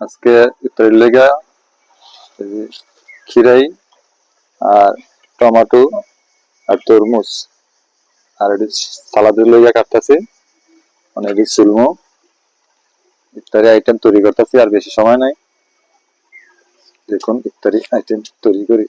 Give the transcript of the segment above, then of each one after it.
আজকে ইফতারের লেগা খিরাই আর টমেটো আর তরমুজ। আর এটি সালাদের লেগা কাটতেছি মানে এটি সুলমো ইফতারি আইটেম তৈরি করতেছি, আর বেশি সময় নাই। দেখুন, ইফতারি আইটেম তৈরি করি।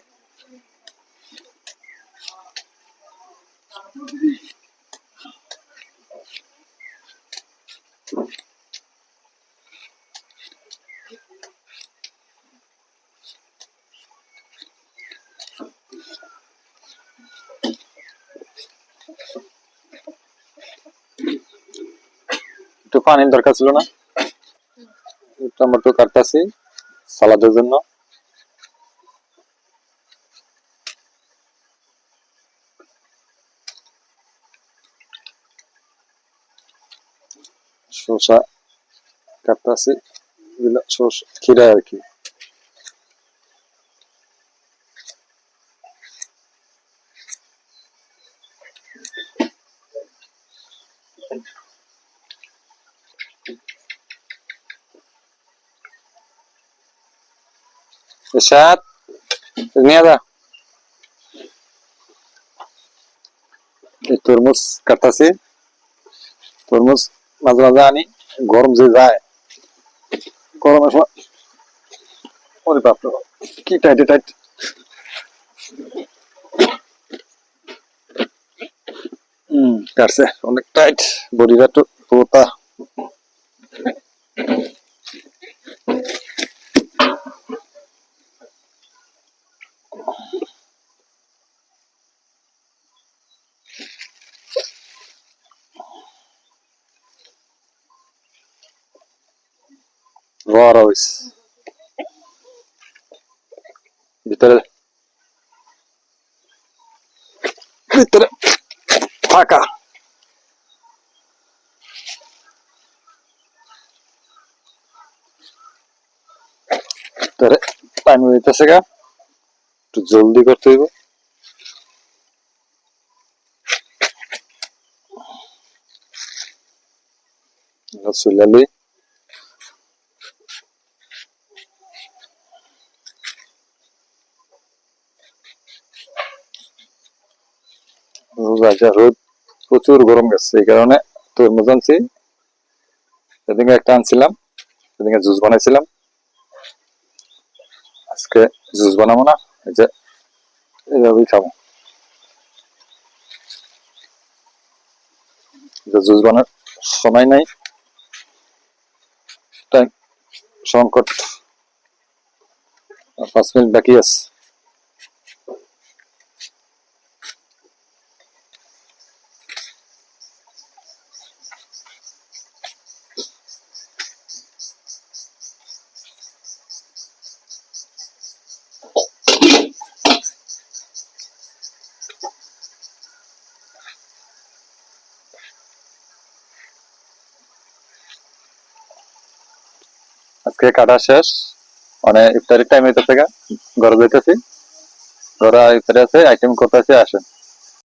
একটু পানির দরকার ছিল না। টমেটো কাটতেছি সালাদের জন্য। শসা কাটতেছি শসা খিরা আর কি। এরশাদ নিয়ে যা। তরমুজ কাটতাছি। তরমুজ মাঝে মাঝে আনি, গরম যে যায় গরমের সময় ওরে বাপ কি টাইট টাইট হুম কাটছে, অনেক টাইট বডিটা একটু পোতা বড় হইছে ভিতরে ভিতরে ফাঁকা ভিতরে পানি হইতেছে গা একটু জলদি করতে হইব। চলে রোদ, প্রচুর গরম গেছে, এই কারণে তরমুজ আনছি। সেদিকে একটা আনছিলাম সেদিকে জুস বানাইছিলাম। আজকে জুস বানাবো না। যে এইভাবেই খাব। জুস বানার সময় নাই। সংকট। পাঁচ মিনিট বাকি আছে। আজকে কাটা শেষ। মানে ইফতারির টাইম হইতেছে গা ঘরে যাইতেছি। ঘরে ইফতারে আছে আইটেম করতেছি, আসেন।